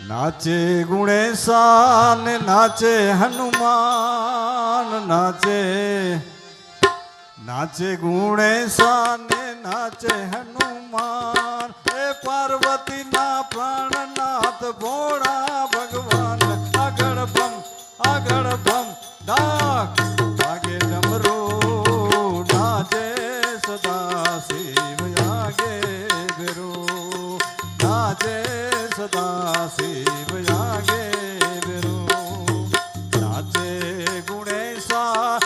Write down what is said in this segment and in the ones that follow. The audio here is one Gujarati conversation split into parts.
નાચે ગુણેશાન નાચે હનુમાન નાચે નાચે ગુણેશાન નાચે હનુમાન. એ પાર્વતીના સદા શિવ આગે બેરો નાચે ગુણેશા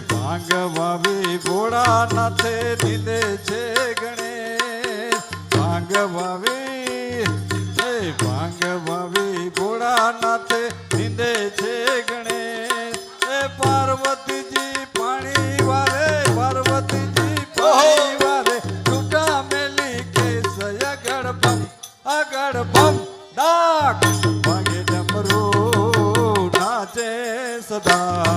ભાંગ વાવી ભોળાનાથે દીધે છે ગણે. ભાંગ વાવી હે ભાંગ વાવી ભોળાનાથે દીધે છે ગણે. એ પાર્વતીજી પાણી વારે પાર્વતીજી પાણી વારે છૂટા મેલી કે આગળ ભમ આગળ ભમ ડાક. ભાગે ડમરો નાચે સદા.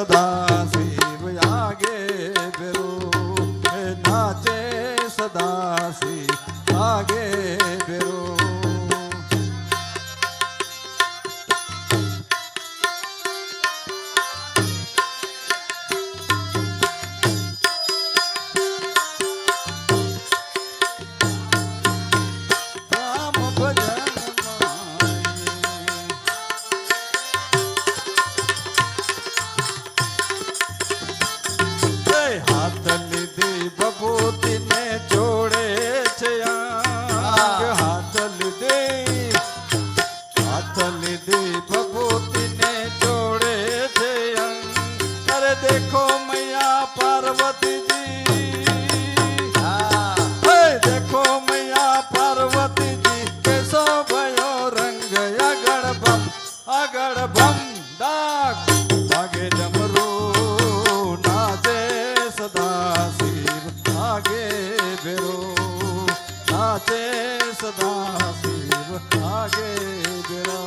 સદા લીધી ભભૂતિને જોડે છે અરે દેખો મૈયા પાર્વતીજી. હે, દેખો મૈયા પાર્વતીજી, કેસો ભયો રંગ આગળ ભમ આગળ ભમ, ડાક. વાગે ડમરો નાચે સદા શિવ આગે બેરો નાચે સદા શિવ આગે બેરો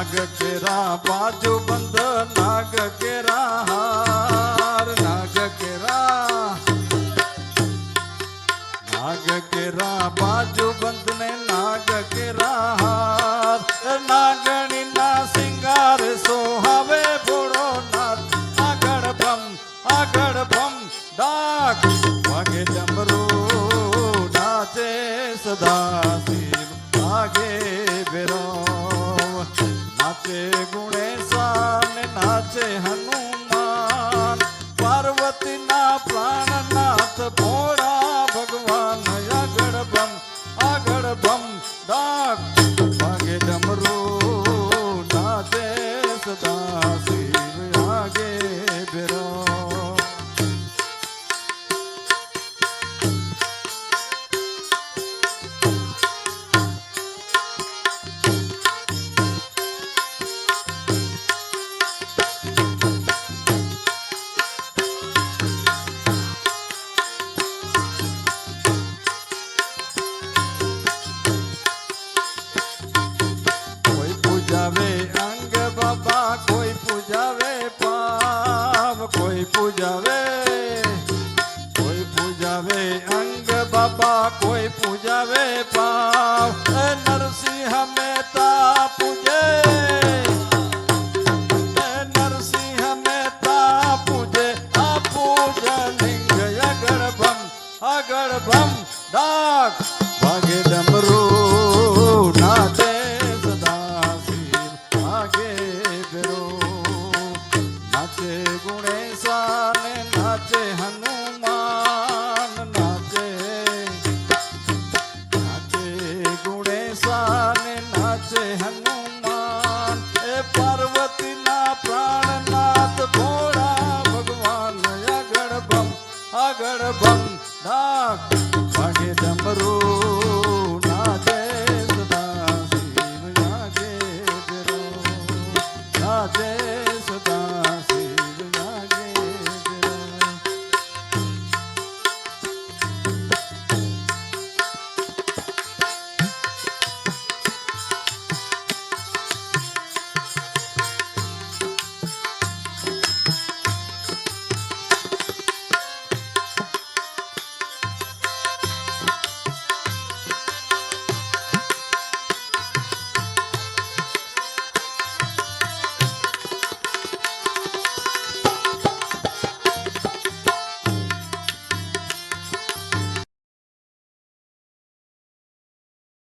नाग केरा, बाजू बंद, नाग केरा, हार, नाग केरा। नाग केरा, बाजू बंद ने नाग केरा, हार। नागणी ना सिंगार, सोहावे भोड़ो नाथ। आगड़ भम आगड़ भम, डाक। वागे जमरू, नाचे सदा शिव, आगे बिरो। નાચે ગુણેશાન નાચે હનુમાન પાર્વતીના પ્રાણનાથ पूजावे पाव। नरसिंह मेहता पूजे। नरसिंह मेहता पूजे। आ पूजा लिंग अगर्भम अगर्भम डाक भागे डमरू, नाचे सदाशिव नाचे गुणेशा ने नाचे हनु মাঝে